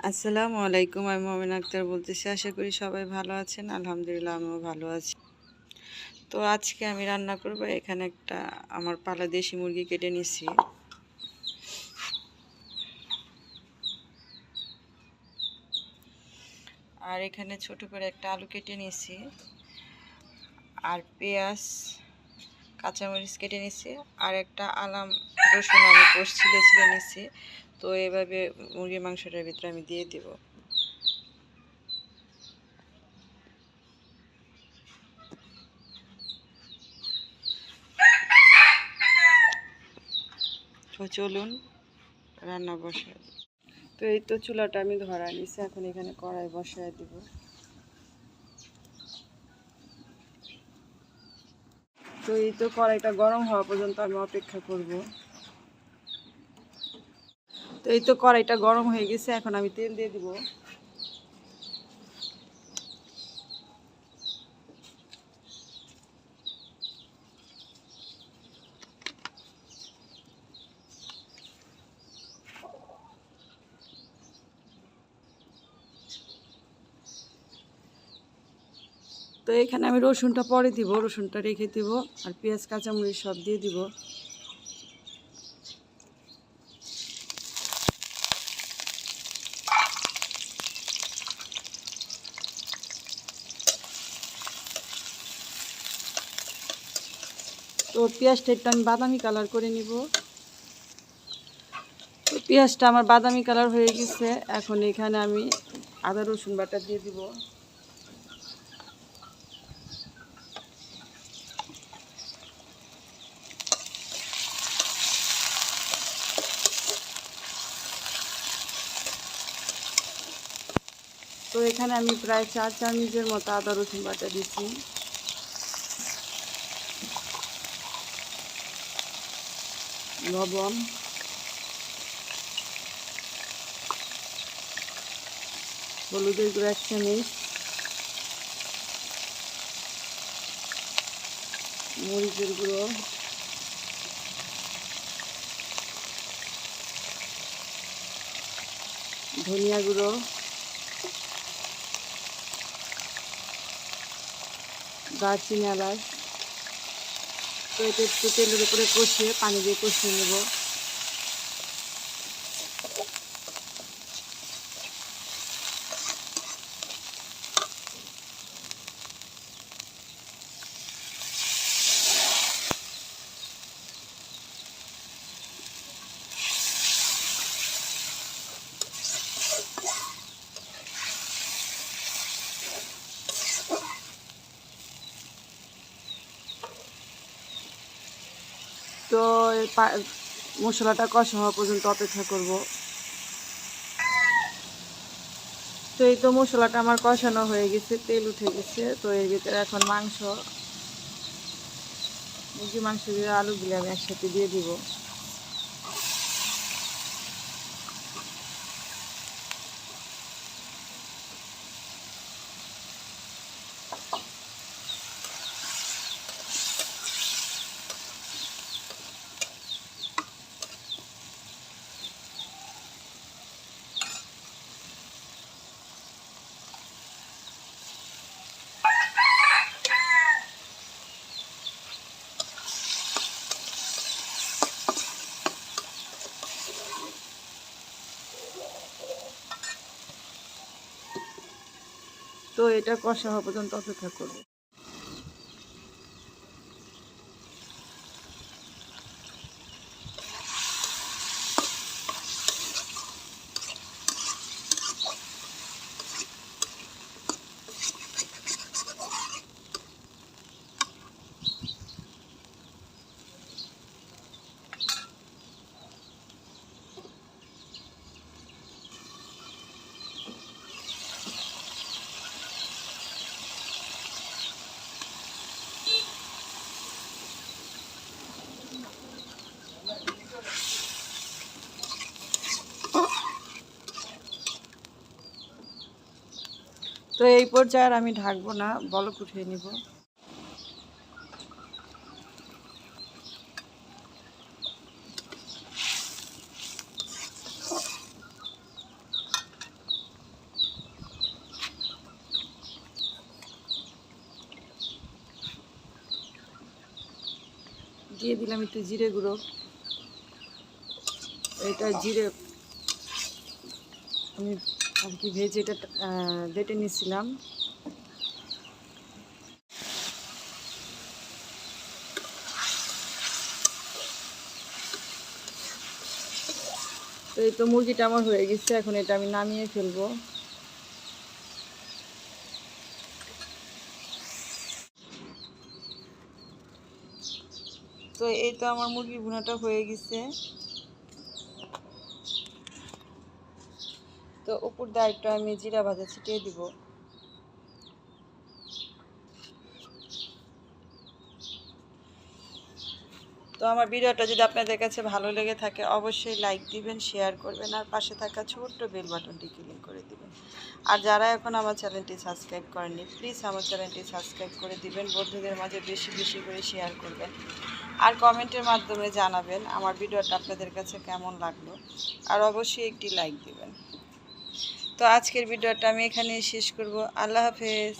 আসসালামু আলাইকুম, আমি মমিন আক্তার বলতেছি, আশা করি সবাই ভালো আছেন। আলহামদুলিল্লাহ, আমিও ভালো আছি। তো আজকে আমি রান্না করব, এখানে একটা আমার পালা দেশি মুরগি কেটে নিছি। আর এখানে ছোট করে একটা আলু কেটে নিছি। আর পেঁয়াজ, কাঁচামরিচ কেটে নিছি। আর একটা আলাম রসুন আমি পোষ ছিলে ছিলে নিছি। তো এভাবে মুরগির মাংসটার ভিতরে আমি দিয়ে দিব। চলুন, রান্না বসাই। তো এই তো চুলাটা আমি ধরা নিছি, এখন এখানে কড়াই বসায় দিব। তো এই তো কড়াইটা গরম হওয়া পর্যন্ত আমি অপেক্ষা করব। এই তো কড়াইটা গরম হয়ে গেছে, এখন আমি তেল দিয়ে দিব। তো এখানে আমি রসুনটা পরে দিব, রসুনটা রেখে দিব, আর পেঁয়াজ, কাঁচামরিচ সব দিয়ে দিব। তো পেঁয়াজটা একটু আমি বাদামি কালার করে নিব। তো পেঁয়াজটা আমার বাদামি কালার হয়ে গেছে। এখন এখানে আমি আদা, রসুন বাটা দিয়ে দিব। তো এখানে আমি প্রায় চার চামচের মতো আদা, রসুন বাটা দিচ্ছি। লবণ। হলুদের গুঁড়ো এক চামচ মরিচের গুঁড়ো। ধনিয়া গুঁড়ো। দারচিনি এলাচ। তো এটা একটু তেলের উপরে কষিয়ে পানি দিয়ে কষিয়ে নেব। তো মশলাটা কষা হওয়া পর্যন্ত অপেক্ষা করব। তো এই তো মশলাটা আমার কষানো হয়ে গেছে, তেল উঠে গেছে। তো এর ভিতরে এখন মাংস মুরগি মাংস দিয়ে আলুগুলো আমি একসাথে দিয়ে দিব। তো এটা কষা হওয়া পর্যন্ত অপেক্ষা করব। তো এই পর্যায়ে আর আমি ঢাকবো না, বলক উঠিয়ে নিব। দিয়ে দিলাম একটু জিরে গুঁড়ো। এটা জিরে আমি আর কি ভেজে এটা বেটে নিয়েছিলাম। তো এই তো মুরগিটা আমার হয়ে গেছে, এখন এটা আমি নামিয়ে ফেলব। তো এই তো আমার মুরগির ভুনাটা হয়ে গেছে। তো উপর দিয়ে একটু আমি জিরা ভাজা ছিটিয়ে দিব। তো আমার ভিডিওটা যদি আপনাদের কাছে ভালো লেগে থাকে, অবশ্যই লাইক দিবেন শেয়ার করবেন, আর পাশে থাকা ছোট্ট বেল বাটনটি ক্লিক করে দিবেন। আর যারা এখন আমার চ্যানেলটি সাবস্ক্রাইব করেননি প্লিজ আমার চ্যানেলটি সাবস্ক্রাইব করে দিবেন, বন্ধুদের মাঝে বেশি বেশি করে শেয়ার করবেন। আর কমেন্টের মাধ্যমে জানাবেন আমার ভিডিওটা আপনাদের কাছে কেমন লাগল, আর অবশ্যই একটি লাইক দিবেন। তো আজকের ভিডিওটা আমি এখানেই শেষ করব। আল্লাহ হাফেজ।